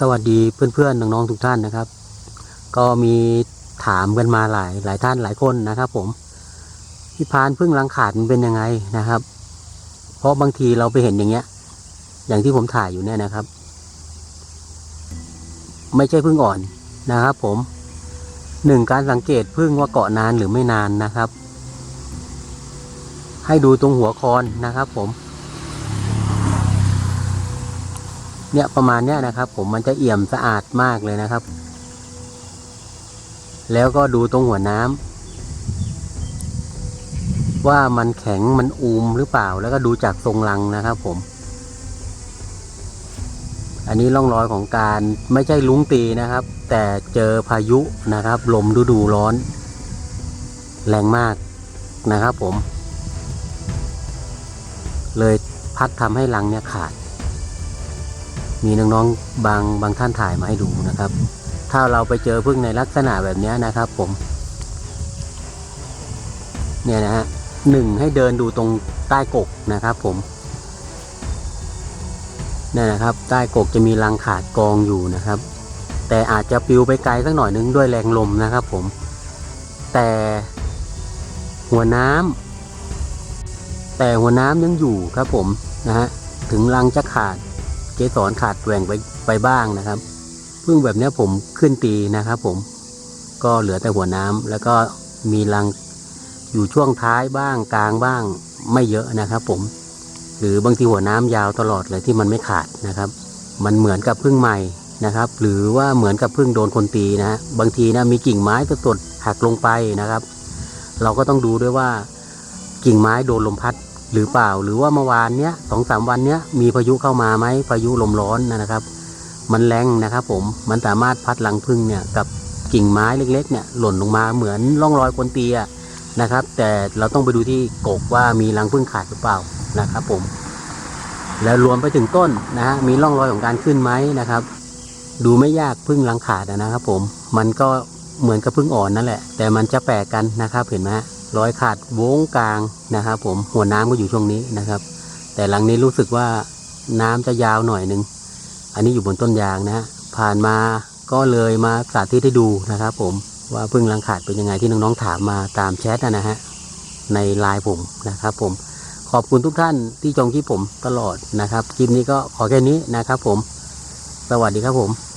สวัสดีเพื่อนๆน้องๆทุกท่านนะครับ ก็มีถามกันมาหลายหลายท่านหลายคนนะครับ ผมพี่พานพึ่งรังขาดมันเป็นยังไงนะครับ เพราะบางทีเราไปเห็นอย่างเงี้ย อย่างที่ผมถ่ายอยู่เนี่ยนะครับ ไม่ใช่พึ่งอ่อนนะครับ ผมหนึ่งการสังเกตพึ่งว่าเกาะนานหรือไม่นานนะครับ ให้ดูตรงหัวคอนนะครับ ผม เนี่ยประมาณเนี้ยนะครับ ผมมันจะเอี่ยมสะอาดมากเลยนะครับ แล้วก็ดูตรงหัวน้ำว่ามันแข็งมันอูมหรือเปล่า แล้วก็ดูจากทรงรังนะครับ ผม อันนี้ร่องรอยของการไม่ใช่ลุงตีนะครับ แต่เจอพายุนะครับ ลมฤดูร้อน แรงมากนะครับ ผม เลยพัดทำให้รังเนี่ยขาด มีน้องๆบางบางท่านถ่ายมาให้ดูนะครับ ถ้าเราไปเจอพึ่งในลักษณะแบบนี้นะครับ ผม เนี่ยนะฮะหนึ่งให้เดินดูตรงใต้กกนะครับ ผมเนี่ยนะครับ ใต้กกจะมีรังขาดกองอยู่นะครับ แต่อาจจะปลิวไปไกลสักหน่อยนึงด้วยแรงลมนะครับ ผม แต่หัวน้ำแต่หัวน้ำยังอยู่ครับผมนะฮะถึงรังจะขาด กสรขาดแหว่งไปไปบ้างนะครับพึ่งแบบนี้ผมขึ้นตีนะครับ ผมก็เหลือแต่หัวน้ำแล้วก็มีรังอยู่ช่วงท้ายบ้างกลางบ้างไม่เยอะนะครับ ผม หรือบางทีหัวน้ำยาวตลอดเลยที่มันไม่ขาดนะครับ มันเหมือนกับพึ่งใหม่นะครับ หรือว่าเหมือนกับพึ่งโดนคนตีนะบางทีนะมีกิ่งไม้สดๆหักลงไปนะครับ เราก็ต้องดูด้วยว่ากิ่งไม้โดนลมพัด หรือเปล่า หรือว่าเมื่อวานเนี้ยสองสามวันเนี้ยมีพายุเข้ามาไหมพายุลมร้อนนะครับ มันแรงนะครับผมมันสามารถพัดรังพึ่งเนี่ยกับกิ่งไม้เล็ก ๆ เนี่ยหล่นลงมาเหมือนร่องรอยคนตีอะนะครับ แต่เราต้องไปดูที่กกว่ามีรังพึ่งขาดหรือเปล่านะครับผม แล้วรวมไปถึงต้นนะฮะมีร่องรอยของการขึ้นไหมนะครับ ดูไม่ยากพึ่งรังขาดนะครับ ผม มันก็เหมือนกับพึ่งอ่อนนั่นแหละ แต่มันจะแปลกกันนะครับเห็นไหม รอยขาดโว้งกลางนะครับ ผมหัวน้ำก็อยู่ช่วงนี้นะครับ แต่หลังนี้รู้สึกว่าน้ำจะยาวหน่อยหนึ่งอันนี้อยู่บนต้นยางนะ ผ่านมาก็เลยมาสาธิตให้ดูนะครับ ผมว่าพึ่งรังขาดเป็นยังไงที่น้องๆถามมาตามแชทนะฮะในไลน์ผมนะครับ ผมขอบคุณทุกท่านที่จงที่ผมตลอดนะครับคลิปนี้ก็ขอแค่นี้นะครับ ผม สวัสดีครับผม